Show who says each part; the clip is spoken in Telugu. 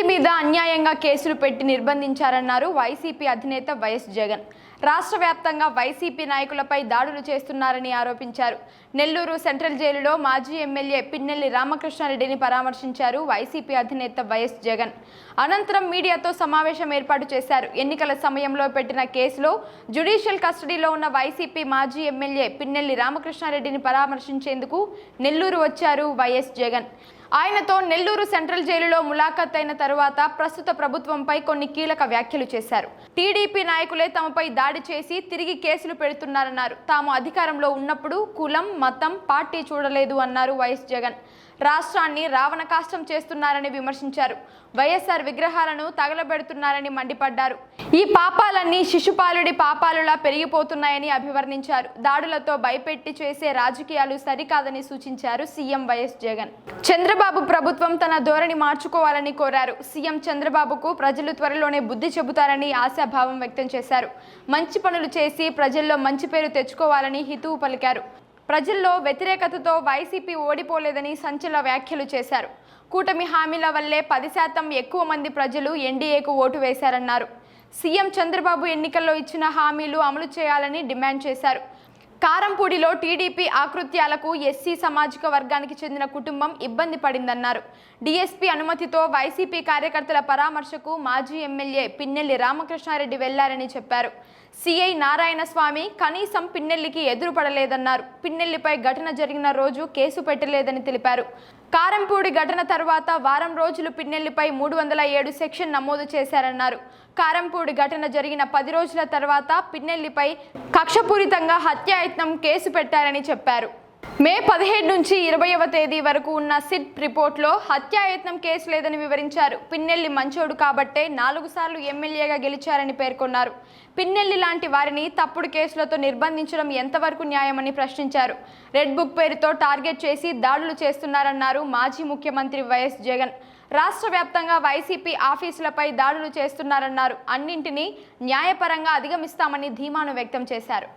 Speaker 1: పిన్నెల్లి మీద అన్యాయంగా కేసులు పెట్టి నిర్బంధించారన్నారు వైసీపీ అధినేత వైఎస్ జగన్. రాష్ట్ర వ్యాప్తంగా వైసీపీ నాయకులపై దాడులు చేస్తున్నారని ఆరోపించారు. నెల్లూరు సెంట్రల్ జైలులో మాజీ ఎమ్మెల్యే పిన్నెల్లి రామకృష్ణారెడ్డిని పరామర్శించారు వైసీపీ అధినేత వైఎస్ జగన్. అనంతరం మీడియాతో సమావేశం ఏర్పాటు చేశారు. ఎన్నికల సమయంలో పెట్టిన కేసులో జ్యుడిషియల్ కస్టడీలో ఉన్న వైసీపీ మాజీ ఎమ్మెల్యే పిన్నెల్లి రామకృష్ణారెడ్డిని పరామర్శించేందుకు నెల్లూరు వచ్చారు వైఎస్ జగన్. ఆయనతో నెల్లూరు సెంట్రల్ జైలులో ములాఖత్ అయిన తరువాత ప్రస్తుత ప్రభుత్వంపై కొన్ని కీలక వ్యాఖ్యలు చేశారు. టీడీపీ నాయకులే తమపై దాడి చేసి తిరిగి కేసులు పెడుతున్నారన్నారు. తాము అధికారంలో ఉన్నప్పుడు కులం మతం పార్టీ చూడలేదు అన్నారు వైఎస్ జగన్. రాష్ట్రాన్ని రావణ కాష్టం చేస్తున్నారని విమర్శించారు. వైఎస్ఆర్ విగ్రహాలను తగలబెడుతున్నారని మండిపడ్డారు. ఈ పాపాలన్నీ శిశుపాలుడి పాపాలులా పెరిగిపోతున్నాయని అభివర్ణించారు. దాడులతో భయపెట్టి చేసే రాజకీయాలు సరికాదని సూచించారు సీఎం వైఎస్ జగన్. చంద్రబాబు ప్రభుత్వం తన ధోరణి మార్చుకోవాలని కోరారు. సీఎం చంద్రబాబుకు ప్రజలు త్వరలోనే బుద్ధి చెబుతారని ఆశాభావం వ్యక్తం చేశారు. మంచి పనులు చేసి ప్రజల్లో మంచి పేరు తెచ్చుకోవాలని హితువు పలికారు. ప్రజల్లో వ్యతిరేకతతో వైసీపీ ఓడిపోలేదని సంచల వ్యాఖ్యలు చేశారు. కూటమి హామీల వల్లే పది శాతం ఎక్కువ మంది ప్రజలు ఎన్డీఏకు ఓటు వేశారన్నారు. సీఎం చంద్రబాబు ఎన్నికల్లో ఇచ్చిన హామీలు అమలు చేయాలని డిమాండ్ చేశారు. కారంపూడిలో టీడీపీ ఆకృత్యాలకు ఎస్సీ సామాజిక వర్గానికి చెందిన కుటుంబం ఇబ్బంది పడిందన్నారు. డీఎస్పీ అనుమతితో వైసీపీ కార్యకర్తల పరామర్శకు మాజీ ఎమ్మెల్యే పిన్నెల్లి రామకృష్ణారెడ్డి వెళ్ళారని చెప్పారు. సిఐ నారాయణస్వామి కనీసం పిన్నెల్లికి ఎదురుపడలేదన్నారు. పిన్నెల్లిపై ఘటన జరిగిన రోజు కేసు పెట్టలేదని తెలిపారు. కారంపూడి ఘటన తర్వాత వారం రోజులు పిన్నెల్లిపై మూడు వందల ఏడు సెక్షన్ నమోదు చేశారన్నారు. కారంపూడి ఘటన జరిగిన పది రోజుల తర్వాత పిన్నెల్లిపై కక్షపూరితంగా హత్యాయత్నం కేసు పెట్టారని చెప్పారు. మే పదిహేడు నుంచి ఇరవైవ తేదీ వరకు ఉన్న సిట్ రిపోర్ట్లో హత్యాయత్నం కేసు లేదని వివరించారు. పిన్నెల్లి మంచోడు కాబట్టే నాలుగు సార్లు ఎమ్మెల్యేగా గెలిచారని పేర్కొన్నారు. పిన్నెల్లి లాంటి వారిని తప్పుడు కేసులతో నిర్బంధించడం ఎంతవరకు న్యాయమని ప్రశ్నించారు. రెడ్ బుక్ పేరుతో టార్గెట్ చేసి దాడులు చేస్తున్నారన్నారు మాజీ ముఖ్యమంత్రి వైఎస్ జగన్. రాష్ట్ర వ్యాప్తంగా వైసీపీ ఆఫీసులపై దాడులు చేస్తున్నారన్నారు. అన్నింటినీ న్యాయపరంగా అధిగమిస్తామని ధీమాను వ్యక్తం చేశారు.